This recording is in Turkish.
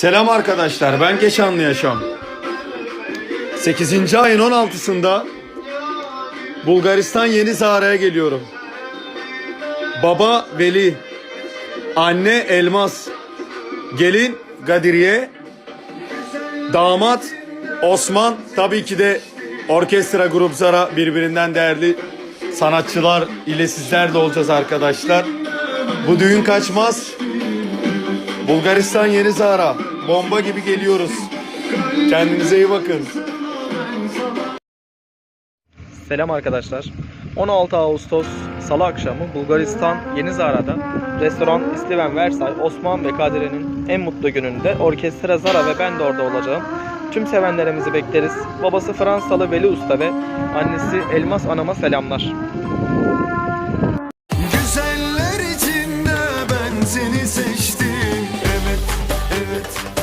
Selam arkadaşlar ben Keşanlı Yaşam. 8. ayın 16'sında Bulgaristan Yeni Zara'ya geliyorum. Baba Veli, anne Elmas, gelin Gadiriye, damat Osman, tabii ki de orkestra grup Zara birbirinden değerli sanatçılar ile sizler de olacağız arkadaşlar. Bu düğün kaçmaz. Bulgaristan Yeni Zara. Bomba gibi geliyoruz. Kendinize iyi bakın. Selam arkadaşlar. 16 Ağustos Salı akşamı Bulgaristan Yeni Zara'da restoran İstiven Versay Osman ve Kadire'nin en mutlu gününde orkestra Zara ve ben de orada olacağım. Tüm sevenlerimizi bekleriz. Babası Fransalı Veli Usta ve annesi Elmas Anam'a selamlar. it.